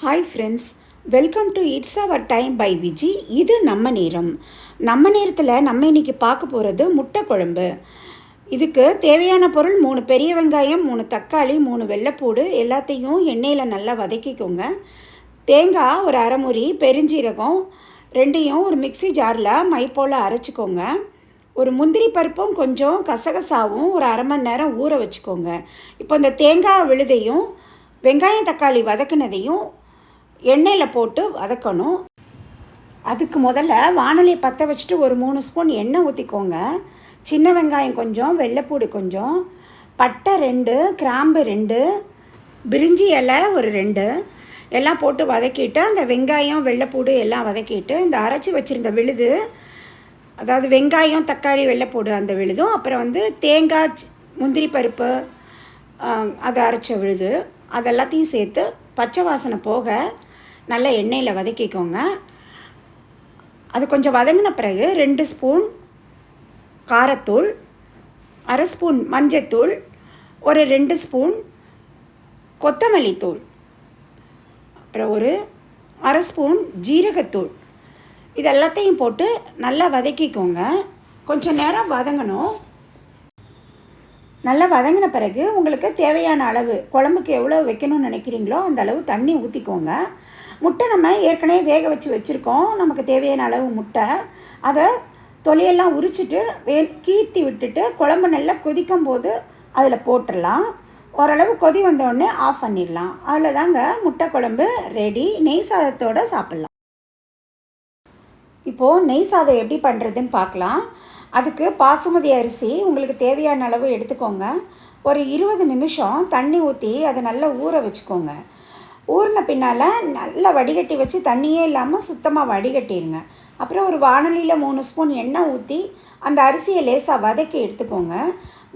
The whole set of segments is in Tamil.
Hi friends welcome to it's our time by Viji இது நம்ம நேரம். நம்ம நேரத்தில் நம்ம இன்னைக்கு பார்க்க போகிறது முட்டை குழம்பு. இதுக்கு தேவையான பொருள் மூணு பெரிய வெங்காயம் மூணு தக்காளி மூணு வெள்ளைப்பூடு எல்லாத்தையும் எண்ணெயில் நல்லா வதக்கிக்கோங்க. தேங்காய் ஒரு அரைமுறி பெருஞ்சீரகம் ரெண்டையும் ஒரு மிக்ஸி ஜாரில் மை போல் அரைச்சிக்கோங்க. ஒரு முந்திரி பருப்பும் கொஞ்சம் கசகசாவும் ஒரு அரை மணி நேரம் ஊற வச்சுக்கோங்க. இப்போ இந்த தேங்காய் விழுதையும் வெங்காயம் தக்காளி வதக்குனதையும் எண்ணெயில் போட்டு வதக்கணும். அதுக்கு முதல்ல வானொலியை பற்ற வச்சுட்டு ஒரு மூணு ஸ்பூன் எண்ணெய் ஊற்றிக்கோங்க சின்ன வெங்காயம் கொஞ்சம் வெள்ளைப்பூடு கொஞ்சம் பட்டை ரெண்டு கிராம்பு ரெண்டு பிரிஞ்சி இலை ஒரு ரெண்டு எல்லாம் போட்டு வதக்கிட்டு அந்த வெங்காயம் வெள்ளைப்பூடு எல்லாம் வதக்கிட்டு இந்த அரைச்சி வச்சுருந்த விழுது அதாவது வெங்காயம் தக்காளி வெள்ளைப்பூடு அந்த விழுதும் அப்புறம் வந்து தேங்காய் முந்திரி பருப்பு அதை அரைச்ச விழுது அதெல்லாத்தையும் சேர்த்து பச்சை வாசனை போக நல்லா எண்ணெயில் வதக்கிக்கோங்க. அது கொஞ்சம் வதங்கின பிறகு ரெண்டு ஸ்பூன் காரத்தூள் அரை ஸ்பூன் மஞ்சத்தூள் ஒரு ரெண்டு ஸ்பூன் கொத்தமல்லி தூள் அப்புறம் ஒரு அரை ஸ்பூன் ஜீரகத்தூள். இது எல்லாத்தையும் போட்டு நல்லா வதக்கிக்கோங்க. கொஞ்சம் நேரம் வதங்கணும். நல்லா வதங்கின பிறகு உங்களுக்கு தேவையான அளவு குழம்புக்கு எவ்வளோ வைக்கணும்னு நினைக்கிறீங்களோ அந்த அளவு தண்ணி ஊற்றிக்கோங்க முட்டை நம்ம ஏற்கனவே வேக வச்சு வச்சுருக்கோம். நமக்கு தேவையான அளவு முட்டை. அதை தொலையெல்லாம் உரிச்சிட்டு வே கீத்தி விட்டுட்டு குழம்பு நல்லா கொதிக்கும் போது அதில் போட்டுடலாம். ஓரளவு கொதி வந்தோடனே ஆஃப் பண்ணிடலாம். அதில் தாங்க முட்டை குழம்பு ரெடி நெய் சாதத்தோடு சாப்பிட்லாம். இப்போது நெய் சாதம் எப்படி பண்ணுறதுன்னு பார்க்கலாம். அதுக்கு பாசுமதி அரிசி உங்களுக்கு தேவையான அளவு எடுத்துக்கோங்க. ஒரு இருபது நிமிஷம் தண்ணி ஊற்றி அதை நல்லா ஊற வச்சுக்கோங்க. ஊறின பின்னால் நல்லா வடிகட்டி வச்சு தண்ணியே இல்லாமல் சுத்தமாக வடிகட்டிடுங்க அப்புறம் ஒரு வானொலியில் மூணு ஸ்பூன் எண்ணெய் ஊற்றி அந்த அரிசியை லேசாக வதக்கி எடுத்துக்கோங்க.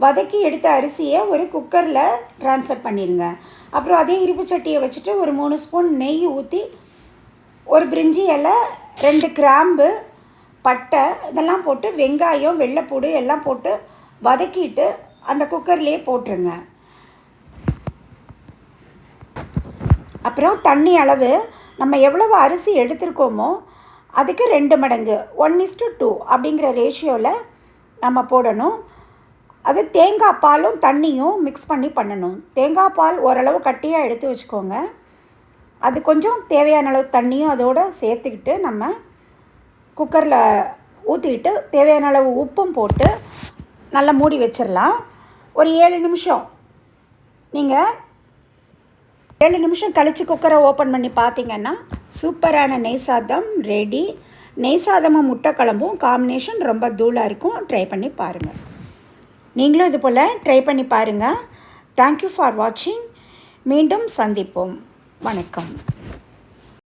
வதக்கி எடுத்த அரிசியை ஒரு குக்கரில் ட்ரான்ஸ்ஃபர் பண்ணிடுங்க அப்புறம் அதே இருப்பு சட்டியை வச்சுட்டு ஒரு மூணு ஸ்பூன் நெய் ஊற்றி ஒரு பிரிஞ்சி இலை ரெண்டு கிராம்பு பட்டை இதெல்லாம் போட்டு வெங்காயம் வெள்ளைப்பூடு எல்லாம் போட்டு வதக்கிட்டு அந்த குக்கர்லேயே போட்டுருங்க. அப்புறம் தண்ணி அளவு நம்ம எவ்வளவு அரிசி எடுத்திருக்கோமோ அதுக்கு ரெண்டு மடங்கு ஒன் இஸ்டு டூ அப்படிங்கிற ரேஷியோவில் நம்ம போடணும். அது தேங்காய் பாலும் தண்ணியும் மிக்ஸ் பண்ணி பண்ணணும். தேங்காய் பால் ஓரளவு கட்டியாக எடுத்து வச்சுக்கோங்க. அது கொஞ்சம் தேவையான அளவு தண்ணியும் அதோடு சேர்த்துக்கிட்டு நம்ம குக்கரில் ஊற்றிக்கிட்டு தேவையான அளவு உப்பும் போட்டு நல்லா மூடி வச்சிடலாம் ஒரு ஏழு நிமிஷம். நீங்கள் ஏழு நிமிஷம் கழித்து குக்கரை ஓப்பன் பண்ணி பார்த்தீங்கன்னா சூப்பரான நெய் சாதம் ரெடி நெய் சாதமும் முட்டை குழம்பும் காம்பினேஷன் ரொம்ப தூளாக இருக்கும். ட்ரை பண்ணி பாருங்கள் நீங்களும் இது போல் ட்ரை பண்ணி பாருங்கள் தேங்க்யூ ஃபார் வாட்சிங் மீண்டும் சந்திப்போம். வணக்கம்.